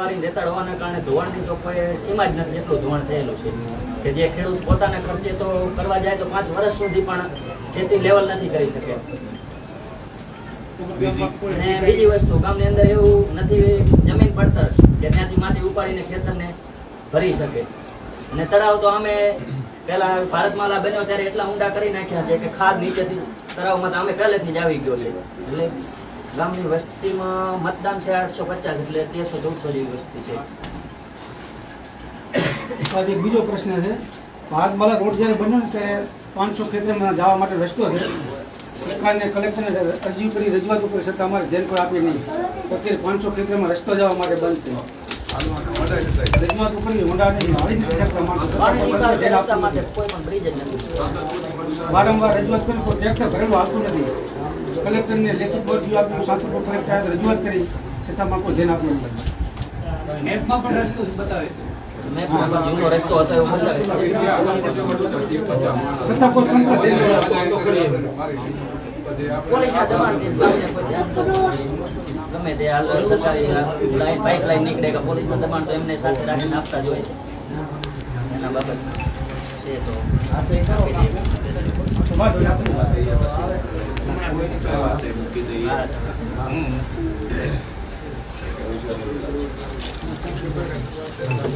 વાળી કારણે ધોવાણની તો કોઈ સીમા જ નથી એટલું ધોવાણ થયેલું છે. કે જે ખેડૂત પોતાના ખર્ચે તો કરવા જાય તો પાંચ વર્ષ સુધી પણ ખેતી લેવલ નથી કરી શકે. અને બીજી વસ્તુ ગામની અંદર એવું નથી જમીન પડતર કે ત્યાંથી માટી ઉપાડીને ખેતરને ભરી શકે. અને તળાવ તો અમે પેલા ભારતમાલા બન્યો ત્યારે એટલા ઊંડા કરી નાખ્યા છે કે ખાદ નીચેથી તળાવમાં તો અમે પહેલેથી જ આવી ગયો છે. એટલે ગામની વસ્તીમાં મતદાન છે આઠસો પચાસ એટલે તેરસો ચૌદસો જેવી વસ્તી છે. બીજો પ્રશ્ન છે ભારતમાલા રોડ જ્યારે બન્યો ને ત્યારે પાંચસો ખેતરમાં જવા માટે રસ્તો છે. સરકારને કલેક્ટરને અરજી કરી રજૂઆત ઉપર છતાં અમારે ધ્યાન પર આપી નહીં. અત્યારે પાંચસો ખેતરમાં રસ્તો જવા માટે બંધ છે. વારંવાર રજૂઆત કરી કોઈ ટ્રેક્ટર ભરેલું આવતું નથી. કલેક્ટરને લેખિત અરજી આપ્યું સાંતરપુર કલેક્ટર રજૂઆત કરી છતાં માં કોઈ ધ્યાન આપ્યું નથી. મેપમાં પણ રસ્તો બતાવે છે. છતાં કોઈ તંત્ર ગમે તે હાલ સરકારી લાઈન પાઇપ લાઈન નીકળે કે પોલીસના દબાણ તો એમને સાથે રાખીને આપતા જ હોય છે. એના બાબત છે તો.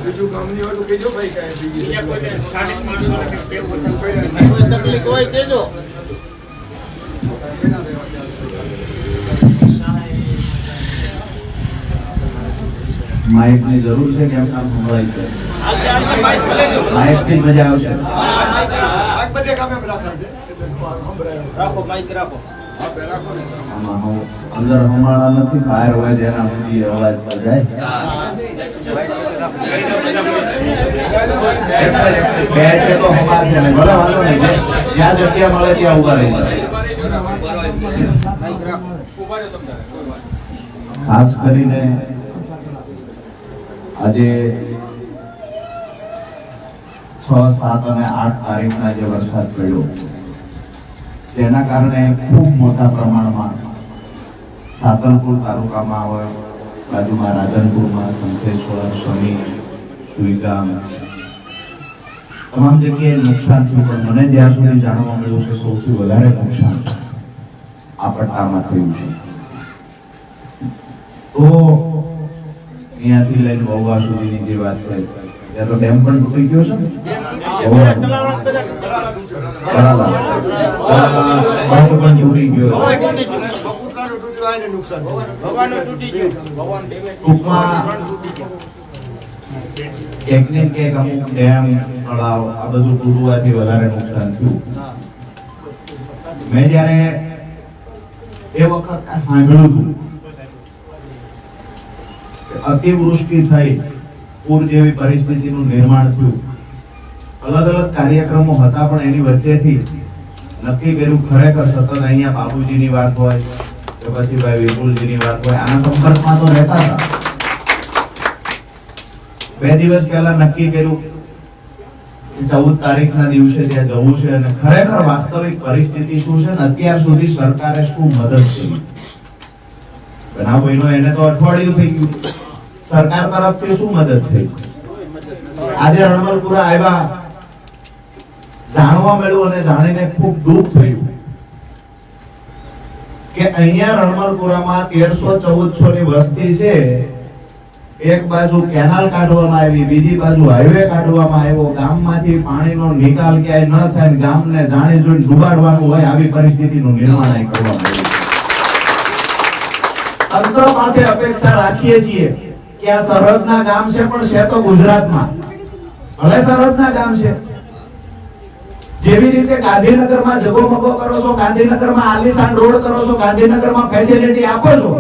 બીજું કામ નહીં હોય ભાઈ કાંઈ બીજી તકલીફ હોય કેજો માઇકની જરૂર છે કે કામ સંભળાય છે? માઇકથી મજા આવશે. અંદર હમાળા નથી ફાયર હોય જેના સુધી અવાજ પર જાય. તો હમાર છે ભલે વાંધો નહીં જ્યાં જગ્યા મળે ત્યાં ઊભા રહી જાય ખાસ કરીને આજે છ, સાત અને આઠ તારીખના જે વરસાદ પડ્યો તેના કારણે ખૂબ મોટા પ્રમાણમાં સાતલપુર તાલુકામાં હોય બાજુમાં રાધનપુરમાં શંખેશ્વર શનિ, સુઈગામ તમામ જગ્યાએ નુકસાન થયું, પણ મને જ્યાં સુધી જાણવા મળ્યું છે, સૌથી વધારે નુકસાન આ પટ્ટામાં થયું છે. તો અહીંયાથી લઈને વહુવા સુધીની જે વાત કરી ત્યાં તો ડેમ પણ તૂટી ગયો છે? બંધ ને તળાવ આ બધું તૂટવાથી વધારે નુકસાન થયું મેં જ્યારે એ વખત સાંભળ્યું હતું અતિવૃષ્ટિ થઈ પૂર જેવી પરિસ્થિતિનું નિર્માણ થયું. અલગ અલગ કાર્યક્રમો હતા, પણ એની વચ્ચેથી નક્કી કર્યું, ખરેખર સતત અહીંયા બાબુજીની વાત હોય કે પછી ભાઈ વિપુલજીની વાત હોય, આના સંપર્કમાં તો રહેતા હતા. બે દિવસ પહેલા નક્કી કર્યું ચૌદ તારીખના દિવસે ત્યાં જવું છે અને ખરેખર વાસ્તવિક પરિસ્થિતિ શું છે ને અત્યાર સુધી સરકારે શું મદદ કરી? બનાવ બન્યો, એને તો અઠવાડિયું થઈ ગયું. સરકાર તરફથી શું મદદ થઈ? આજે રણમલપુરા આવ્યા. જાણવા મળ્યું અને જાણીને ખૂબ દુઃખ થયું કે અહીંયા રણમલપુરામાં તેરસો ચૌદસો ની વસ્તી છે. એક બાજુ કેનાલ કાઢવામાં આવી, બીજી બાજુ હાઈવે કાઢવામાં આવ્યો. ગામમાંથી પાણીનો નિકાલ ક્યાંય ન થાય ગામને જાણી જોઈને ડુબાડવાનું હોય આવી પરિસ્થિતિનું નિર્માણ કરવામાં આવ્યું તંત્ર પાસે અપેક્ષા રાખીએ છીએ કે આ સરહદના ગામ છે, પણ છે તો ગુજરાતમાં. ભલે સરહદના ગામ છે. જેવી રીતે ગાંધીનગરમાં જગોમગો કરો છો, ગાંધીનગરમાં આલિશાન રોડ કરો છો, ગાંધીનગરમાં ફેસિલિટી આપો છો,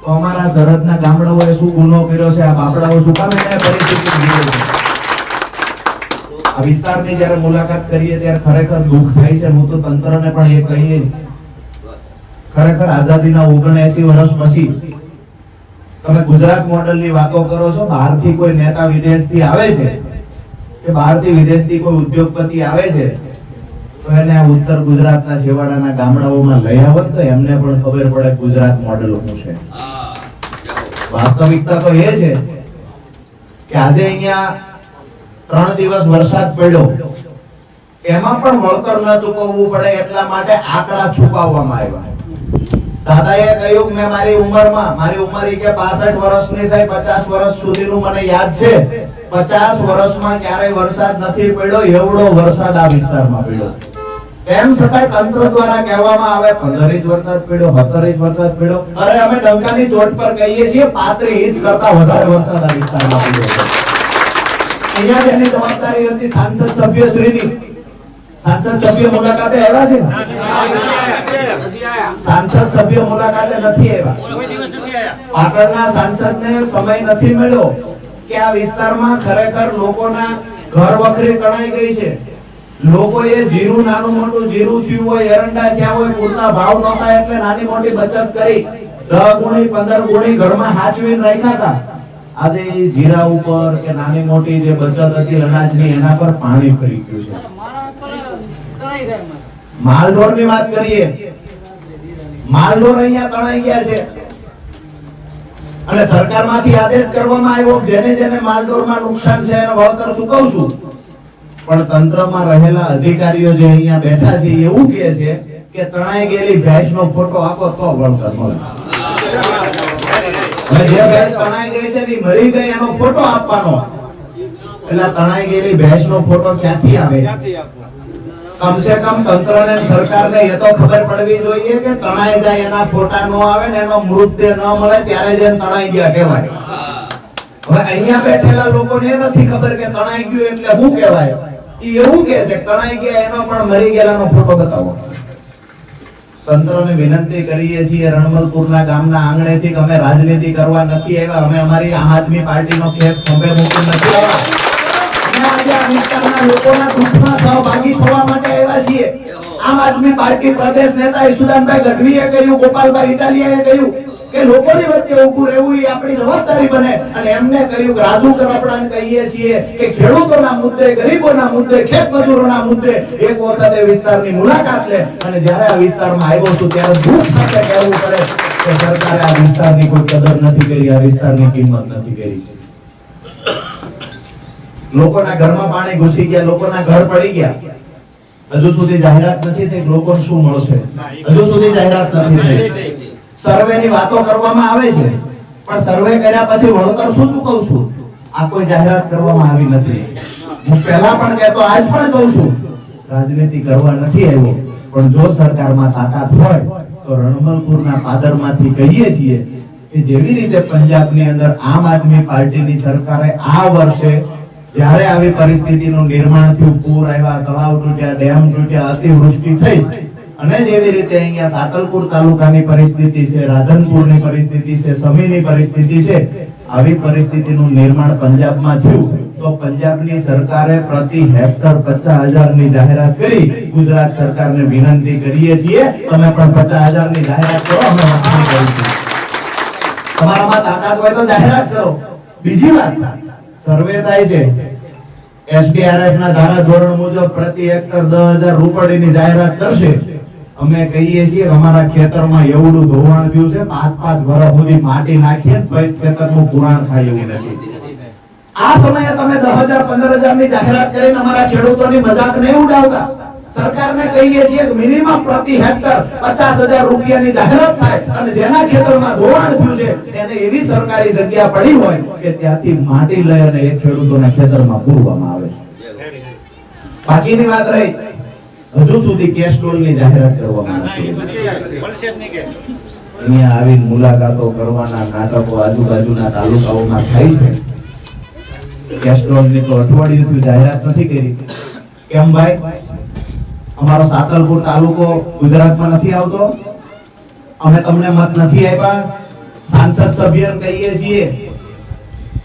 તો અમારા સરહદના ગામડાઓએ શું ગુનો કર્યો છે, આ બાપડાઓ શું કામ એને પરિસ્થિતિ આ વિસ્તારની જ્યારે મુલાકાત કરીએ ત્યારે ખરેખર દુઃખ થાય છે, હું તો તંત્રને પણ એ કહીએ. ખરેખર આઝાદીના ઓગણએસી વર્ષ પછી તમે ગુજરાત મોડલની વાતો કરો છો, બહારથી કોઈ નેતા વિદેશથી આવે છે? કે બહારથી વિદેશથી કોઈ ઉદ્યોગપતિ આવે છે? તો એને ઉત્તર ગુજરાતના છેવાડાના ગામડાઓમાં લઈ આવો તો એમને પણ ખબર પડે ગુજરાત મોડલ શું છે. વાસ્તવિકતા તો એ છે કે આજે અહીંયા ત્રણ દિવસ વરસાદ પડ્યો. એમાં પણ વળતર ન ચૂકવવું પડે એટલા માટે આંકડા છુપાવવામાં આવ્યા. દાદાએ કહ્યું, મેં મારી ઉંમરમાં, મારી ઉંમર કે 65 વર્ષની થઈ 50 વર્ષ સુધીનું મને યાદ છે. 50 વર્ષમાં ક્યારેય વરસાદ નથી પડ્યો, એવડો વરસાદ આ વિસ્તારમાં પડ્યો. તેમ છતાં તંત્ર દ્વારા કહેવામાં આવે 15 ઇંચ વરસાદ પડ્યો 17 ઇંચ વરસાદ પડ્યો. અરે, અમે ડંકાની ચોટ પર કહીએ છીએ 35 ઇંચ કરતા વધારે વરસાદ આ વિસ્તારમાં પડ્યો અહીંયા જેની જવાબદારી હતી સાંસદ સભ્ય શ્રીની સાંસદ સભ્યો મુલાકાતે આવ્યા છે સાંસદ સભ્યો મુલાકાતે નથી આવ્યા. પાટણના સાંસદને સમય નથી મળ્યો કે આ વિસ્તારમાં ખરેખર લોકોના ઘર વખરી તણાઈ ગઈ છે. લોકોએ જીરું, નાનું મોટું જીરું થયું હોય, એરંડા થયા હોય, પૂરતા ભાવ નહોતા એટલે નાની મોટી બચત કરી દસ ગુણી, પંદર ગુણી ઘરમાં હાચવીને રાખ્યા હતા. આજે જીરા ઉપર કે નાની મોટી જે બચત હતી અનાજની, એના પર પાણી ફરી ગયું છે. માલઢોરની વાત કરીએ. માલઢોર અહીંયા તણાઈ ગયા છે. અને સરકારમાંથી આદેશ કરવામાં આવ્યો જેને જેને માલઢોરમાં નુકસાન છે એનો વળતર ચૂકવશું. પણ તંત્રમાં રહેલા અધિકારીઓ જે અહીંયા બેઠા છે એવું કહે છે કે તણાઈ ગયેલી ભેંસનો ફોટો આપો તો વળતર મળે. જે ભેંસ તણાઈ ગઈ છે ને મરી ગઈ એનો ફોટો આપવાનો. એટલે તણાઈ ગયેલી ભેંસનો ફોટો ક્યાંથી આવે? કમસે કમ તંત્રને સરકારને એ તો ખબર પડવી જોઈએ કે તણાઈ જાય એના ફોટા નો આવે ને એનો મૃતદેહ ન મળે ત્યારે જ તણાઈ ગયા કહેવાય. હવે અહીંયા બેઠેલા લોકોને નથી ખબર કે તણાઈ ગયું એટલે શું કહેવાય? એવું કે છે તણાઈ ગયા એનો પણ મરી ગયેલાનો ફોટો બતાવો. તંત્રને વિનંતી કરીએ છીએ રણમલપુરના ગામના આંગણેથી અમે રાજનીતિ કરવા નથી આવ્યા, અમે અમારી આમ આદમી પાર્ટીનો કેસ ખંભે મૂકી નથી આવ્યા. લોકોના દુઃખમાં સહભાગી થવા છીએ આમ આદમી પાર્ટી પ્રદેશ નેતા ઈશુદાનભાઈ ગઢવીએ કહ્યું, ગોપાલભાઈ ઇટાલિયાએ કહ્યું કે લોકોની વચ્ચે ઉભું રહેવું એ આપણી જવાબદારી બને. અને એમને કહ્યું કે રાજુ કરાપડાને કહીએ છીએ કે ખેડૂતોના મુદ્દે, ગરીબોના મુદ્દે ખેત મજૂરોના મુદ્દે એક વખત એ વિસ્તારની મુલાકાત લે. અને જ્યારે આ વિસ્તારમાં આવ્યો છું, ત્યારે દુઃખ સાથે કહેવું પડે કે સરકારે આ વિસ્તારની કોઈ કદર નથી કરી, આ વિસ્તારની કિંમત નથી કરી. લોકોના ઘરમાં પાણી ઘૂસી ગયા, લોકોના ઘર પડી ગયા. હજુ સુધી જાહેરાત નથી થઈ, લોકો શું મળશે? હજુ સુધી જાહેરાત નથી થઈ. સર્વે ની વાતો કરવામાં આવે છે, પણ સર્વે કર્યા પછી વળતર શું ચૂકવશું આ કોઈ જાહેરાત કરવામાં આવી નથી. હું પહેલા પણ કહેતો, આજ પણ કહું છું, રાજનીતિ કરવા નથી આવ્યો, પણ જો સરકારમાં તાકાત હોય, તો રણમલપુરના પાદરમાંથી કહીએ છીએ કે જેવી રીતે પંજાબની અંદર આમ આદમી પાર્ટીની સરકારે આ વર્ષે જ્યારે આવી પરિસ્થિતિનું નિર્માણ થયું પૂર આવ્યા, તળાવ તૂટ્યા, ડેમ તૂટ્યા, અતિવૃષ્ટિ થઈ. અને જેવી રીતે અહીંયા સાતલપુર તાલુકાની પરિસ્થિતિ છે, રાધનપુરની પરિસ્થિતિ છે, સમીની પરિસ્થિતિ છે. આવી પરિસ્થિતિનું નિર્માણ પંજાબમાં થયું. તો પંજાબની સરકારે પ્રતિ હેક્ટર પચાસ હજારની જાહેરાત કરી. ગુજરાત સરકારને વિનંતી કરીએ છીએ, તમે પણ પચાસ હજારની જાહેરાત કરો, અમે વખાણ કરીશું તમારામાં તાકાત હોય તો જાહેરાત કરો. બીજી વાત, સર્વે થાય છે. એસડીઆરએફ ના ધારા ધોરણ મુજબ પ્રતિ હેક્ટર 10000 રૂપિયાની જાહેરાત કરશે. અમે કહીએ છીએ અમારા ખેતરમાં એવડું ધોવાણ થયું છે, પાંચ પાંચ વર્ષ સુધી માટી નાખીએ તો એ ખેતરનું પુરાણ થાય એવું નથી. આ સમયે તમે દસ હજાર, પંદર હજારની જાહેરાત કરીને અમારા ખેડૂતોની મજાક નહીં ઉડાવતા. સરકારને કહીએ છીએ કે મિનિમમ પ્રતિ હેક્ટર 50000 રૂપિયાની જાહેરાત થાય અને જેના ખેતરમાં ધોવાણ થયું છે એને એવી સરકારી જગ્યા પડી હોય કે ત્યાંથી માટી લઈ અને એ ખેડૂતોના ખેતરમાં પૂરવામાં આવે. બાકીની વાત રહી. હજુ સુધી કેશ લોનની જાહેરાત કરવામાં આવી. અહીંયા આવી મુલાકાતો કરવાના નાટકો આજુબાજુના તાલુકાઓમાં થાય છે. કેસ્ટ્રોલની તો અઠવાડિયું જાહેરાત નથી કરી. કેમ ભાઈ? અમારો સાતલપુર તાલુકો ગુજરાતમાં નથી આવતો. અમે તમને મત નથી આપ્યા. સાંસદ સભ્ય કહીએ છીએ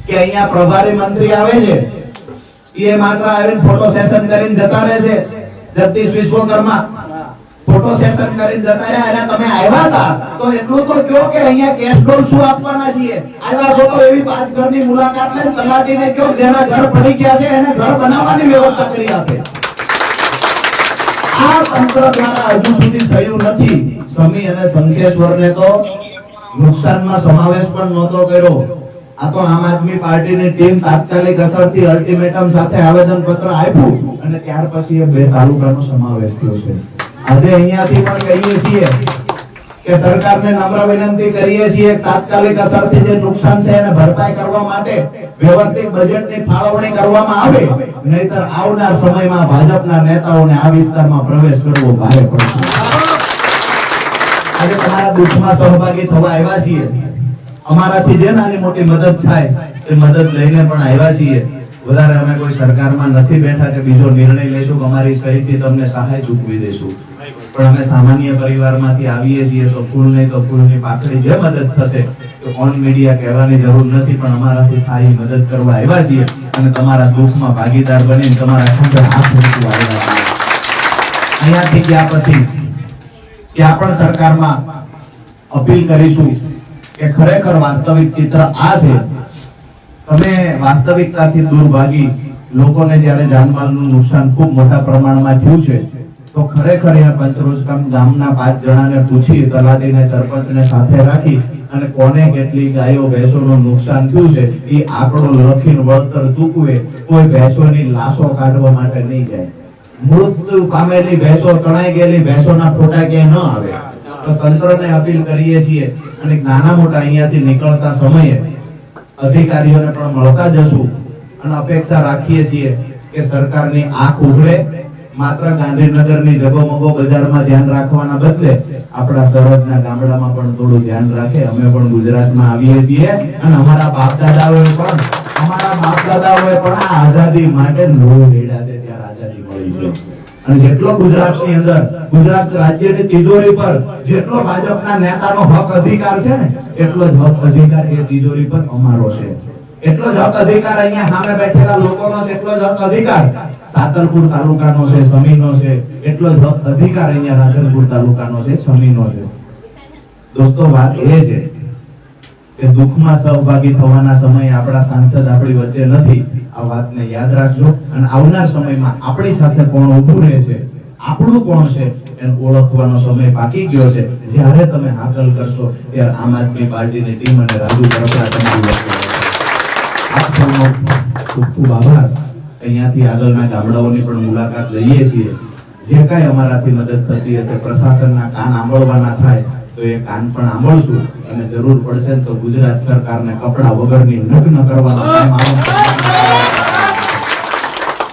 કે અહીંયા પ્રભારી મંત્રી આવે છે. એ માત્ર આવીને ફોટો સેશન કરીને જતા રહે છે. જગદીશ વિશ્વકર્મા ફોટો સેશન કરીને જતા રહ્યા. અને તમે આવ્યા હતા? તો એટલું તો કયો કે અહીંયા કેશ ડોલ શું આપવાના છીએ? આવ્યા છો તો એવી પાંચ ઘરની મુલાકાત લઈને તલાટીને કયો જેના ઘર પડી ગયા છે, એને ઘર બનાવવાની વ્યવસ્થા કરી આપે. આ તંત્ર દ્વારા હજુ સુધી થયું નથી. સમી અને સંકેશ્વરને તો નુકસાનમાં સમાવેશ પણ નહોતો કર્યો. આ તો આમ આદમી પાર્ટીની ટીમ તાત્કાલિક અસરથી અલ્ટિમેટમ સાથે આવેદન પત્ર આપ્યું અને ત્યાર પછી એ બે તાલુકાનો સમાવેશ થયો છે. આજે અહીંયાથી પણ કહીએ છીએ કે સરકારને નમ્ર વિનંતી કરીએ છીએ તાત્કાલિક અસરથી જે નુકસાન છે એને ભરપાઈ કરવા માટે વ્યવસ્થિત બજેટની ફાળવણી કરવામાં આવે, નહીતર આવનાર સમયમાં ભાજપના નેતાઓને આ વિસ્તારમાં પ્રવેશ કરવો ભારે પડશે આજે તમારા દુઃખમાં સહભાગી થવા આવ્યા છીએ. અમારાથી જે નાની મોટી મદદ થાય એ મદદ લઈને પણ આવ્યા છીએ. વધારે અમે કોઈ સરકારમાં નથી બેઠા કે બીજો નિર્ણય કે અમારી સહિતથી તમને સહાય ચૂકવી દઈશું પણ અમે સામાન્ય પરિવારમાંથી આવીએ છીએ તો ફૂલ નહીં તો ફૂલની પાખડી જે મદદ થશે તો ઓન મીડિયા કહેવાની જરૂર નથી, પણ અમારાથી સારી મદદ કરવા આવ્યા છીએ અને તમારા દુઃખમાં ભાગીદાર બનીને તમારા ખંભે હાથ મૂકવા આવ્યા છીએ. અહીંયાથી ગયા પછી ત્યાં પણ સરકારમાં અપીલ કરીશું કે ખરેખર વાસ્તવિક ચિત્ર આ છે. તમે વાસ્તવિકતાથી દૂર ભાગી લોકોને જ્યારે જાનમાલનું નુકસાન ખૂબ મોટા પ્રમાણમાં થયું છે તો ખરેખર એ પંચરોજકામ ગામના પાંચ જણાને પૂછી તલાટીને, સરપંચને સાથે રાખી અને કોને કેટલી ગાયો, ભેંસોનું નુકસાન થયું છે, એ આંકડો લખીને વળતર ચૂકવે, કોઈ ભેંસોની લાશો કાઢવા માટે નહીં જાય. મૃત્યુ પામેલી ભેંસો, તણાઈ ગયેલી ભેંસોના ફોટા ક્યાંય ન આવે. તો તંત્રને અપીલ કરીએ છીએ અને નાના મોટા અહીંયાથી નીકળતા સમયે અધિકારીઓને પણ મળતા જશું અને અપેક્ષા રાખીએ છીએ કે સરકારની આંખ ઉઘડે માત્ર ગાંધીનગરની જગોમગો બજારમાં ધ્યાન રાખવાના બદલે આપણા સરહદના ગામડામાં પણ થોડું ધ્યાન રાખે. અમે પણ ગુજરાતમાં આવીએ છીએ અને અમારા બાપ દાદાઓએ પણ, અમારા બાપ દાદાઓએ પણ આ આઝાદી માટે લોહી રેડ્યા છે ત્યારે આઝાદી મળી છે. અને જેટલો ગુજરાતની અંદર, ગુજરાત રાજ્યની તિજોરી પર જેટલો ભાજપના નેતાનો હક અધિકાર છે ને, એટલો જ હક અધિકાર એ તિજોરી પર અમારો છે. એટલો જ હક અધિકાર અહીંયા સામે બેઠેલા લોકોનો એટલો જ હક અધિકાર સાતલપુર તાલુકાનો છે સમીનો છે, એટલો જ અધિકાર અહીંયા રાધનપુર તાલુકાનો છે સમીનો છે. દોસ્તો, વાત એ છે કે દુઃખમાં સહભાગી થવાના સમયે આપણા સાંસદ આપણી વચ્ચે નથી. આ વાતને યાદ રાખજો. અને આવનાર સમયમાં આપણી સાથે કોણ ઊભું રહે છે, આપણું કોણ છે, એને ઓળખવાનો સમય બાકી ગયો છે. જ્યારે તમે હાકલ કરશો, ત્યારે આમ આદમી પાર્ટીની ટીમ અને રાજુ તમારી આપ ખૂબ ખૂબ આભાર. અહીંયાથી આગળના ગામડાઓની પણ મુલાકાત લઈએ છીએ. જે કાંઈ અમારાથી મદદ થતી હશે, પ્રશાસનના કાન આંબળવાના થાય, તો એ કાન પણ આંબળશું અને જરૂર પડશે તો ગુજરાત સરકારને કપડા વગરની નગ્ન કરવાનો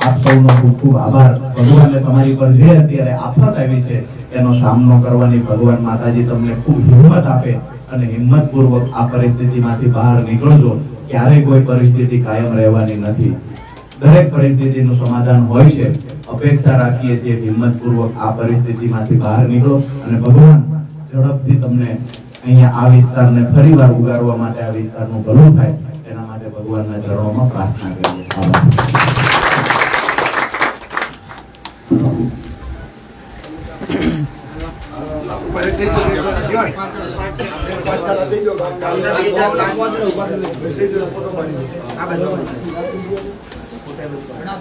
આપ સૌનો ખૂબ ખૂબ આભાર. ભગવાનને તમારી પર જે અત્યારે આફત આવી છે, એનો સામનો કરવાની ભગવાન માતાજી તમને ખૂબ હિંમત આપે અને હિંમતપૂર્વક આ પરિસ્થિતિમાંથી બહાર નીકળજો. ક્યારેય કોઈ પરિસ્થિતિ કાયમ રહેવાની નથી. દરેક પરિસ્થિતિનું સમાધાન હોય છે. અપેક્ષા રાખીએ છીએ હિંમતપૂર્વક આ પરિસ્થિતિમાંથી બહાર નીકળો અને ભગવાન ઝડપથી તમને અહીંયા આ વિસ્તારને ફરીવાર ઉગાડવા માટે આ વિસ્તારનું ભલું થાય એના માટે ભગવાનના ચરણોમાં પ્રાર્થના કરીએ. આભાર.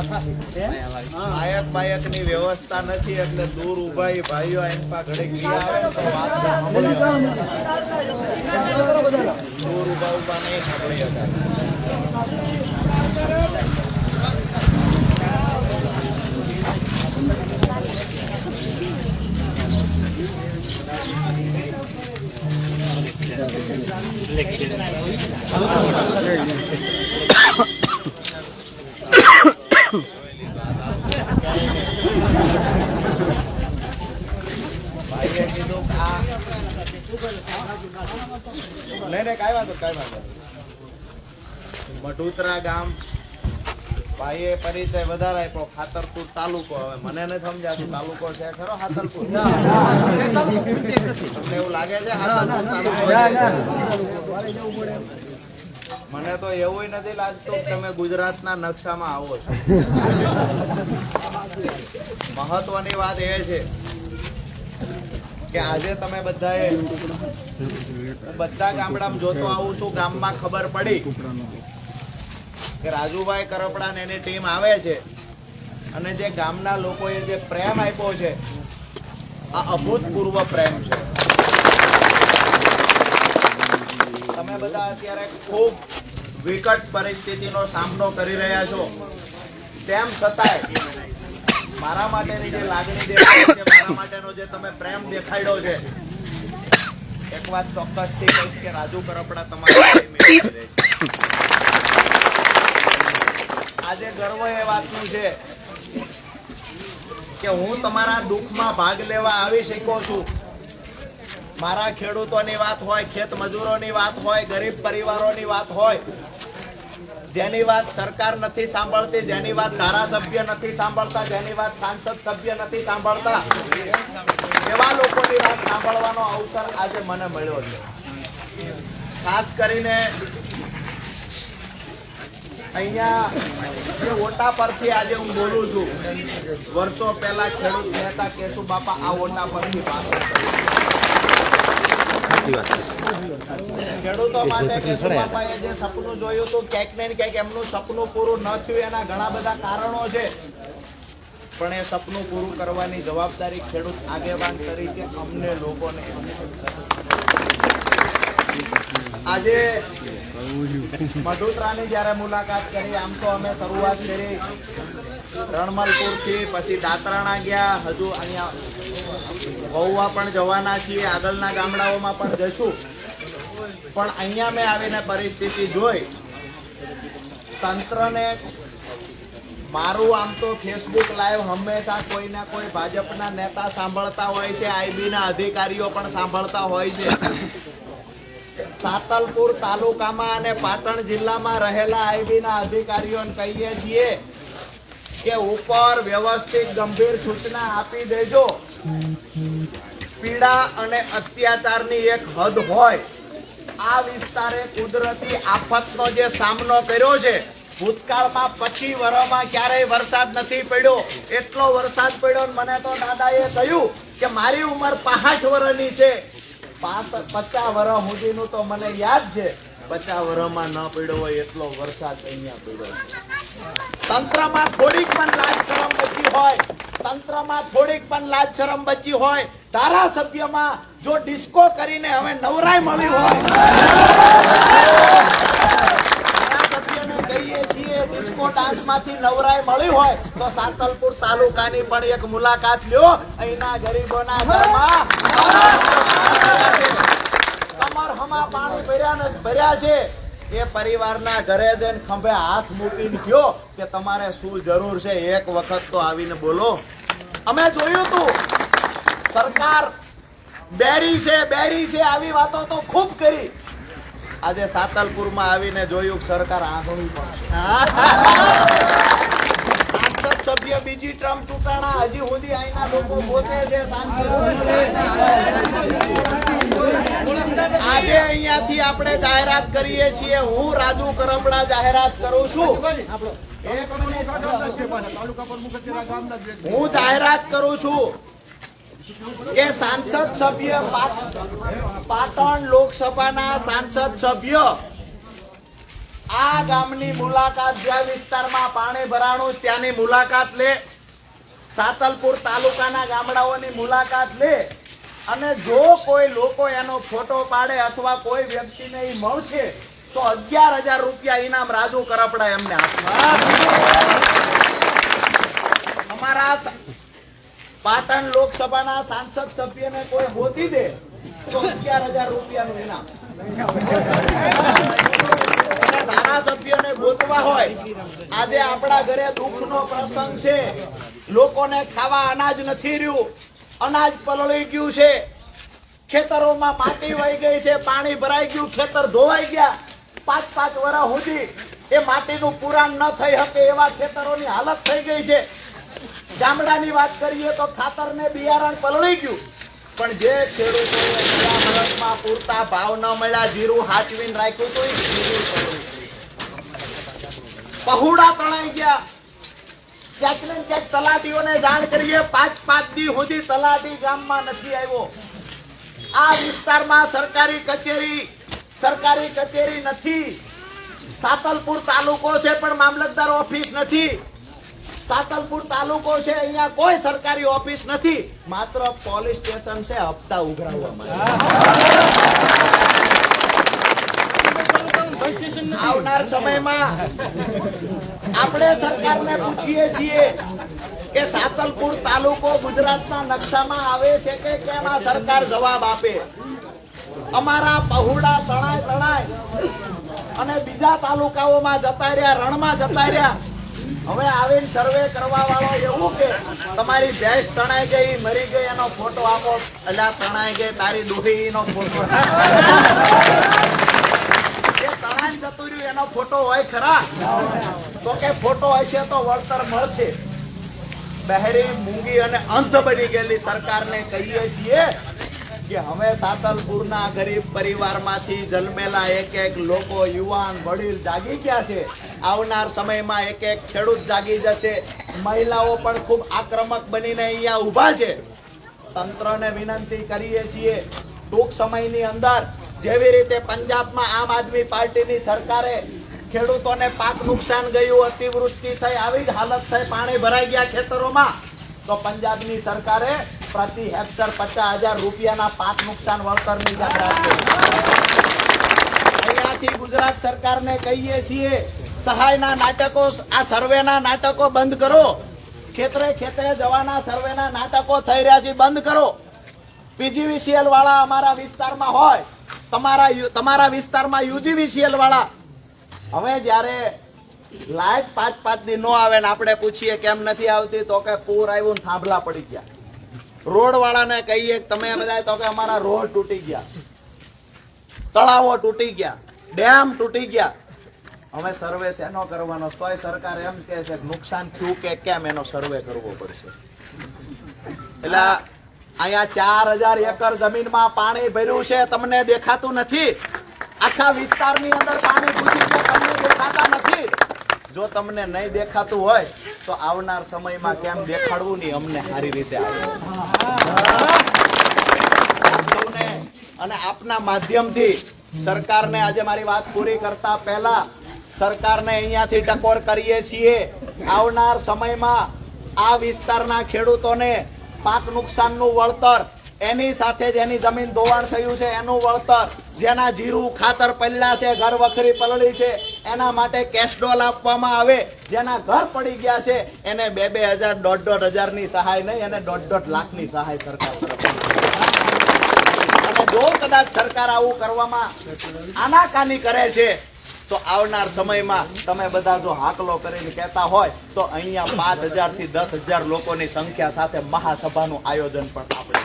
આયક બાયકની વ્યવસ્થા નથી એટલે દૂર ઊભા ભાઈઓ એમ પા ઘડીક વી આવે તો વાત દૂર ઊભા ઊભા નહીં સાંભળી શકાય ભાઈએ કીધું કે આ નહીં નહીં કાંઈ વાંધો કાંઈ વાંધો મઢુતરા ગામ ભાઈએ પરિચય વધારે આપ્યો ખાતરપુર તાલુકો. હવે મને નથી સમજાતું તાલુકો છે ખરો ખાતરપુર? તમને એવું લાગે છે? મને તો એવું નથી લાગતું કે તમે ગુજરાતના નકશામાં આવો છો. મહત્વની વાત એ છે કે આજે તમે બધાએ બધા ગામડામાં જોતો આવું છું ગામમાં ખબર પડી. કે રાજુભાઈ કરપડા ને એની ટીમ આવે છે. અને જે ગામના લોકોએ જે પ્રેમ આપ્યો છે, આ અભૂતપૂર્વ પ્રેમ છે. તમે બધા અત્યારે ખૂબ વિકટ પરિસ્થિતિનો સામનો કરી રહ્યા છો. તેમ છતાંય, મારા માટેની જે લાગણી દેખાય છે, મારા માટેનો જે તમે પ્રેમ દેખાડ્યો છે, એક વાત ચોક્કસથી કહીશ કે રાજુ કરપડા તમારા આજે ગર્વ એ વાતનું છે કે હું તમારા દુઃખમાં ભાગ લેવા આવી શક્યો છું. મારા ખેડૂતોની વાત હોય, ખેત મજૂરોની વાત હોય, ગરીબ પરિવારોની વાત હોય, જેની વાત સરકાર નથી સાંભળતી, જેની વાત ધારાસભ્ય નથી સાંભળતા, જેની વાત સાંસદ સભ્ય નથી સાંભળતા, એવા લોકોની વાત સાંભળવાનો અવસર આજે મને મળ્યો છે. ખાસ કરીને અહીંયા જે ઓટા પરથી આજે હું બોલું છું વર્ષો પહેલા ખેડૂત નેતા કેશુ બાપા આ ઓટા પરથી ખેડૂતો માટે કેશુ બાપાએ જે સપનું જોયું હતું ક્યાંક ને ક્યાંક એમનું સપનું પૂરું ન થયું એના ઘણા બધા કારણો છે. પણ એ સપનું પૂરું કરવાની જવાબદારી ખેડૂત આગેવાન તરીકે અમને લોકોને આજે મધુત્રાની જ્યારે મુલાકાત કરી, આમ તો અમે શરૂઆત કરી. રણમલપુરથી પછી દાતરાણા ગયા. હજુ અહીંયા વહુવા પણ જવાના છીએ. આગળના ગામડાઓમાં પણ જશું. પણ અહીંયા મેં આવીને પરિસ્થિતિ જોઈ. તંત્રને મારું આમ તો ફેસબુક લાઈવ હંમેશા કોઈ ના કોઈ ભાજપના નેતા સાંભળતા હોય છે. આઈબીના અધિકારીઓ પણ સાંભળતા હોય છે. સાતલપુર તાલુકામાં અને પાટણ જિલ્લામાં રહેલા આઈબીના અધિકારીઓને કહીએ છીએ કે ઉપર વ્યવસ્થિત ગંભીર સૂચના આપી દેજો. પીડા અને અત્યાચારની એક હદ હોય. આ વિસ્તારે કુદરતી આફતનો જે સામનો કર્યો છે, ભૂતકાળમાં પચી વર્ષમાં ક્યારેય વરસાદ નથી પડ્યો. એટલો વરસાદ પડ્યો મને તો દાદાએ કહ્યું કે મારી ઉંમર પાંઠ વર્ષની છે. પચાસ વર્ષ સુધીનું તો મને યાદ છે. પચાસ વર્ષમાં ન પડ્યો હોય એટલો વરસાદ અહીંયા પડ્યો તંત્રમાં થોડીક પણ લાજ શરમ બચી હોય. તંત્રમાં થોડીક પણ લાજ શરમ બચી હોય. ધારાસભ્યમાં જો ડિસ્કો કરીને હવે નવરાઈ મળી હોય. ડિસ્કો નવરાય મળી હોય તો સાતલપુર તાલુકાની પણ એક મુલાકાત લ્યો. અહીંના ગરીબોના ઘરમાં હમા પાણી ભર્યા ભર્યા છે. એ પરિવારના ઘરે જઈને ખંભે હાથ મૂકીને કયો કે તમારે શું જરૂર છે? એક વખત તો આવીને બોલો. અમે જોયું તું. સરકાર બેરી છે બેરી છે, આવી વાતો તો ખૂબ કરી. આજે સાતલપુરમાં આવીને જોયું સરકાર આંગળી પડશે સભ્ય બીજી ટ્રમ ચૂંટાણા હજી સુધી અહીંના લોકો પોતે છે. આજે અહીંયાથી આપણે જાહેરાત કરીએ છીએ. હું રાજુ કરપડા જાહેરાત કરું છું. હું જાહેરાત કરું છું. કે સાંસદ સભ્ય પાટણ લોકસભાના સાંસદ સભ્ય. આ ગામની મુલાકાત જ્યાં વિસ્તારમાં પાણી ભરાણું ત્યાંની મુલાકાત લે. સાતલપુર તાલુકાના ગામડાઓની મુલાકાત લે. અને જો કોઈ લોકો એનો ફોટો પાડે અથવા કોઈ વ્યક્તિને એ મળશે, તો અગિયાર હજાર રૂપિયા ઇનામ રાજુ કરપડા એમને આપવા અમારા પાટણ લોકસભાના સાંસદ સભ્યને કોઈ હોતી દે તો અગિયાર હજાર રૂપિયાનું ઇનામ. ધારાસભ્યને ગોતવા હોય, આજે આપણા ઘરે દુઃખનો પ્રસંગ છે. લોકોને ખાવા અનાજ નથી રહ્યું. અનાજ પલળી ગયું છે. ખેતરોમાં માટી વહી ગઈ છે. પાણી ભરાઈ ગયું. ખેતર ધોવાઈ ગયા. પાંચ પાંચ વર્ષ સુધી એ માટીનું પુરાણ ન થઈ શકે એવા ખેતરોની હાલત થઈ ગઈ છે. ગામડાની વાત કરીએ તો ખાતર ને બિયારણ પલળી ગયું. પણ જે ખેડૂતોએ ગયા વર્ષમાં પૂરતા ભાવ ન મળ્યા, જીરું હાચવીને રાખ્યું તો. પહોળા તણાઈ ગયા. ક્યાંક ક્યાંક તલાટીઓને જાણ કરીએ, પાંચ પાંચ દી સુધી તલાટી ગામમાં નથી આવ્યો. આ વિસ્તારમાં સરકારી કચેરી સરકારી કચેરી નથી. સાતલપુર તાલુકો છે, પણ મામલતદાર ઓફિસ નથી. સાતલપુર તાલુકો છે, અહીંયા કોઈ સરકારી ઓફિસ નથી. માત્ર પોલીસ સ્ટેશન છે હપ્તા ઉઘરાવવા માટે. આવનાર સમયમાં આપણે સરકારને પૂછીએ છીએ કે સાતલપુર તાલુકો ગુજરાતના નકશામાં આવે છે કે કેમ આ સરકાર જવાબ આપે? અમારા પહુડા તણાય તણાય અને બીજા તાલુકાઓમાં જતા રહ્યા, રણમાં જતા રહ્યા. હવે આવીને સર્વે કરવા વાળો એવું કે તમારી ભેંસ તણાઈ ગઈ મરી ગઈ એનો ફોટો આપો. અલ્યા તણાઈ ગઈ તારી ડોહી નો ફોટો તણાઈ જતું રહ્યું એનો ફોટો હોય ખરા? તો કે ફોટો હશે તો વળતર મળશે. બહેરી મૂંગી અને અંધ બની ગયેલી સરકારને કહીએ છીએ કે હવે સાતલપુરના ગરીબ પરિવારમાંથી જન્મેલા એક એક લોકો યુવાન, વડીલ જાગી ગયા છે. આવનાર સમયમાં એક એક ખેડૂત જાગી જશે. મહિલાઓ પણ ખૂબ આક્રમક બનીને અહીંયા ઊભા છે. તંત્રને વિનંતી કરીએ છીએ, ટૂંક સમયની અંદર જેવી રીતે પંજાબમાં આમ આદમી પાર્ટીની સરકારે ખેડૂતોને પાક નુકસાન ગયું, અતિવૃષ્ટિ થઈ, આવી જ હાલત થઈ, પાણી ભરાઈ ગયા ખેતરોમાં, તો પંજાબની સરકારે પ્રતિ હેક્ટર પચાસ હજાર રૂપિયાના પાક નુકસાન વળતરની જાહેરાત અહીંયાથી ગુજરાત સરકારને કહીએ છીએ, સહાયના નાટકો, આ સર્વેના નાટકો બંધ કરો. ખેતરે ખેતરે જવાના સર્વેના નાટકો થઈ રહ્યા છે, બંધ કરો. પીજીવીસીએલ વાળા અમારા વિસ્તારમાં હોય, તમારા તમારા વિસ્તારમાં યુજીવીસીએલ વાળા હવે જ્યારે લાઈટ પાંચ પાંચ દિન નો આવે ને આપણે પૂછીએ કેમ નથી આવતી, તો કે પૂર આવ્યું થાંભલા પડી ગયા. રોડ વાળાને કહીએ તમે બધા તો કે અમારા રોડ તૂટી ગયા. તળાવો તૂટી ગયા. ડેમ તૂટી ગયા. અમે સર્વે શેનો કરવાનો? તોય સરકાર એમ કે છે નુકસાન થયું કે કેમ એનો સર્વે કરવો પડશે? એટલે અહીંયા ચાર હજાર એકર જમીનમાં પાણી ભર્યું છે, તમને દેખાતું નથી. આખા વિસ્તારની અંદર પાણી ઘૂસી તમને દેખાતા નથી. જો તમને નહીં દેખાતું હોય, તો આવનાર સમયમાં કેમ દેખાડવું નહીં? અમને સારી રીતે આવે અને આપના માધ્યમથી સરકારને આજે મારી વાત પૂરી કરતા પહેલા સરકારને અહીંયાથી ટકોર કરીએ છીએ. આવનાર સમયમાં આ વિસ્તારના ખેડૂતોને પાક નુકસાનનું વળતર એની સાથે જેની જમીન ધોવાણ થયું છે, એનું વળતર, જેના જીરું ખાતર પલ્લા છે, ઘર વખરી પલળી છે, એના માટે કેશડોલ આપવામાં આવે, જેના ઘર પડી ગયા છે, એને બે બે હજાર, દોઢ દોઢ હજારની સહાય નહીં, એને દોઢ દોઢ લાખની સહાય સરકાર તરફ અને જો કદાચ સરકાર આવું કરવામાં આનાકાની કરે છે તો આવનાર સમયમાં તમે બધા જો હાકલો કરીને કહેતા હોય, તો અહીંયા પાંચ હજારથી દસ હજાર લોકોની સંખ્યા સાથે મહાસભાનું આયોજન પણ આપણે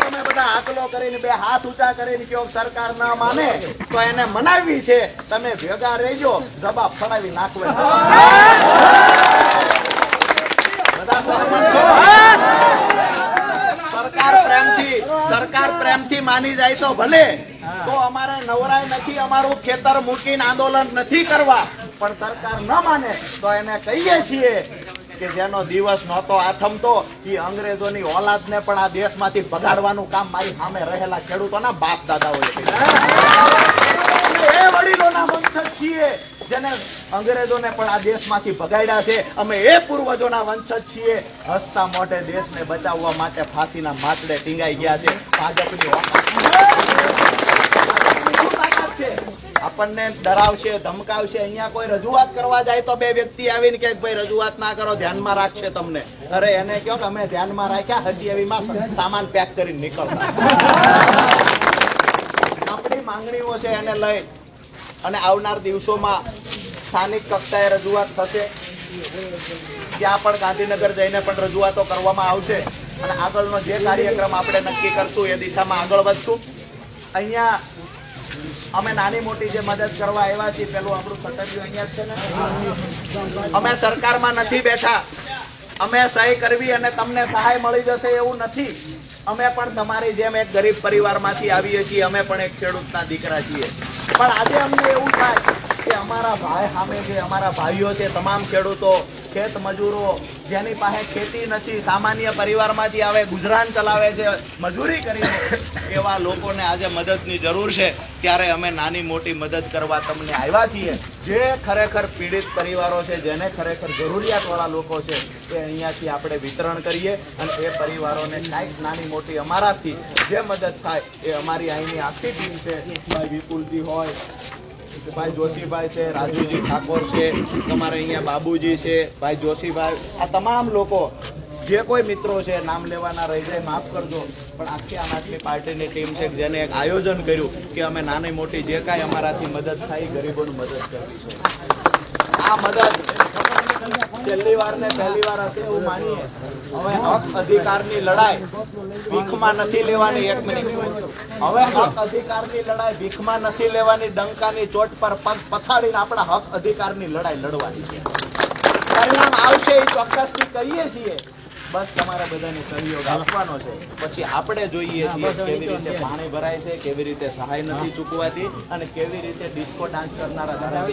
તમે બધા હાકલો કરીને હાથ ઊંચા કરીને કહો, સરકાર ના માને, તો એને મનાવી છે, તમે ભેગા રહેજો, જવાબ ફડાવી નાખવે બધા સરકાર પ્રેમથી સરકાર પ્રેમથી માની જાય તો ભલે. તો અમારે નવરાય નથી અમારું ખેતર મૂકીને આંદોલન નથી કરવા. પણ સરકાર ન માને તો એને કહીએ છીએ કે જેનો દિવસ નહોતો આથમતો એ અંગ્રેજોની ઓલાદને પણ આ દેશમાંથી ભગાડવાનું કામ મારી સામે રહેલા ખેડૂતોના બાપ દાદાઓએ કર્યું. એ વડીલોના વંશજ વંશજ છીએ. હસતા ફાંસીના માચડે ટીંગાઈ ગયા છે. આપણને ડરાવશે, ધમકાવશે. અહીંયા કોઈ રજૂઆત કરવા જાય તો બે વ્યક્તિ આવીને કે ભાઈ, રજૂઆત ના કરો, ધ્યાનમાં રાખશે તમને. અરે, એને કહો કે અમે ધ્યાનમાં રાખ્યા, હજી એવીમાં સામાન પેક કરીને નીકળતા. માંગણીઓ છે એને લઈ અને આવનાર દિવસોમાં સ્થાનિક કક્ષાએ રજૂઆત થશે. ત્યાં પણ ગાંધીનગર જઈને પણ રજૂઆતો કરવામાં આવશે અને આગળનો જે કાર્યક્રમ આપણે નક્કી કરશું એ દિશામાં આગળ વધશું. અહીંયા અમે નાની મોટી જે મદદ કરવા આવ્યા છીએ, પેલું આપણું સટર્યું અહીંયા છે ને? અમે સરકારમાં નથી બેઠા. અમે સહી કરવી અને તમને સહાય મળી જશે એવું નથી. અમે પણ તમારી જેમ એક ગરીબ પરિવારમાંથી આવીએ છીએ, અમે પણ એક ખેડૂતના દીકરા છીએ. પણ આજે અમને એવું થાય અમારા ભાઈ સામે જે અમારા ભાઈઓ છે, તમામ ખેડૂતો, ખેત મજૂરો, જેની પાસે ખેતી નથી, સામાન્ય પરિવારમાંથી આવે, ગુજરાન ચલાવે છે, મજૂરી કરીને એવા લોકોને આજે મદદની જરૂર છે. ત્યારે અમે નાની મોટી મદદ કરવા તમને આવ્યા છીએ. જે ખરેખર પીડિત પરિવારો છે, જેને ખરેખર જરૂરિયાતવાળા લોકો છે, એ અહીંયાથી આપણે વિતરણ કરીએ અને એ પરિવારોને કાંઈક નાની મોટી અમારાથી જે મદદ થાય, એ અમારી અહીંની આખી ટીમ છે. વિપુલજી હોય ભાઈ જોશીભાઈ છે, રાજુજી ઠાકોર છે, તમારે અહીંયા બાબુજી છે, ભાઈ જોશીભાઈ, આ તમામ લોકો જે કોઈ મિત્રો છે, નામ લેવાના રહી જાય, માફ કરજો, પણ આખી આમ પાર્ટીની ટીમ છે, જેને એક આયોજન કર્યું કે અમે નાની મોટી જે કાંઈ અમારાથી મદદ થાય ગરીબોની મદદ કરવી છે. આ મદદ છેલ્લી વાર ને પહેલી વાર હશે એવું માનીએ. હવે હક અધિકારની લડાઈ ભીખમાં નથી લેવાની એક મિનિટ. હવે હક અધિકારની લડાઈ ભીખમાં નથી લેવાની, ડંકાની ચોટ પર પગ પછાડીને આપણા હક અધિકારની લડાઈ લડવાની છે. પરિણામ આવશે એ ચોક્કસથી કહીએ છીએ. બસ તમારે બધાને સહયોગ આપવાનો છે. પછી આપણે જોઈએ છીએ કેવી રીતે પાણી ભરાય છે, કેવી રીતે સહાય નથી ચૂકવાતી અને કેવી રીતે ડિસ્કો ડાન્સ કરનારા સૌએ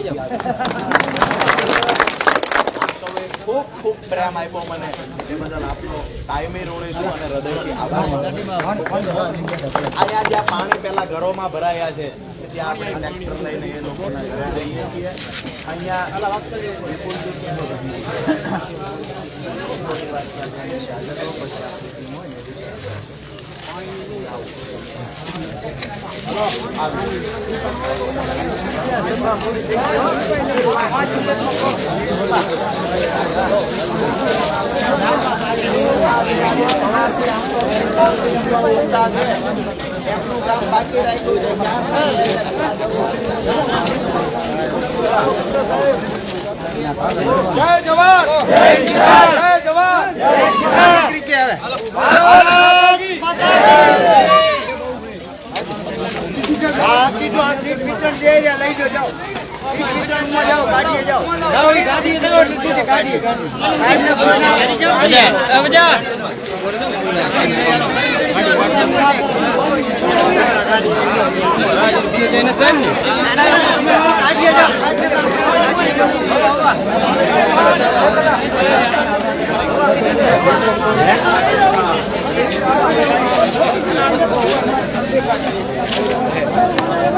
ખૂબ ખૂબ પ્રેમ આપ્યો મને. એ બદલ આપનો કાયમી ઋણી છું અને હૃદયથી આભાર અહીંયા જ્યાં પાણી પેલા ઘરોમાં ભરાયા છે, ત્યાં આપણે ટ્રેક્ટર લઈને એ લોકોના ઘરે જઈએ છીએ. અહીંયા એમનું કામ બાકી રાખ્યું છે જય જવાન! જય કિસાન! જય જવાન જય કિસાન! દીકરી કે આવે Yeah.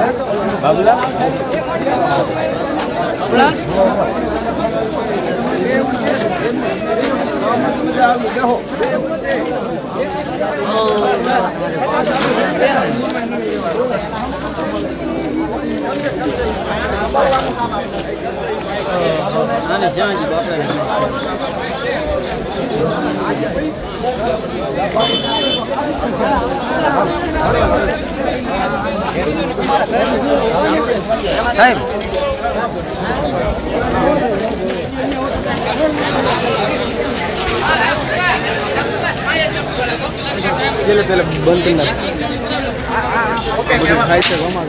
Bagus Ana janji bakar. Thank you. સાહેબ. પેલે પેલે બંધ કરી બધું થાય છે ગમા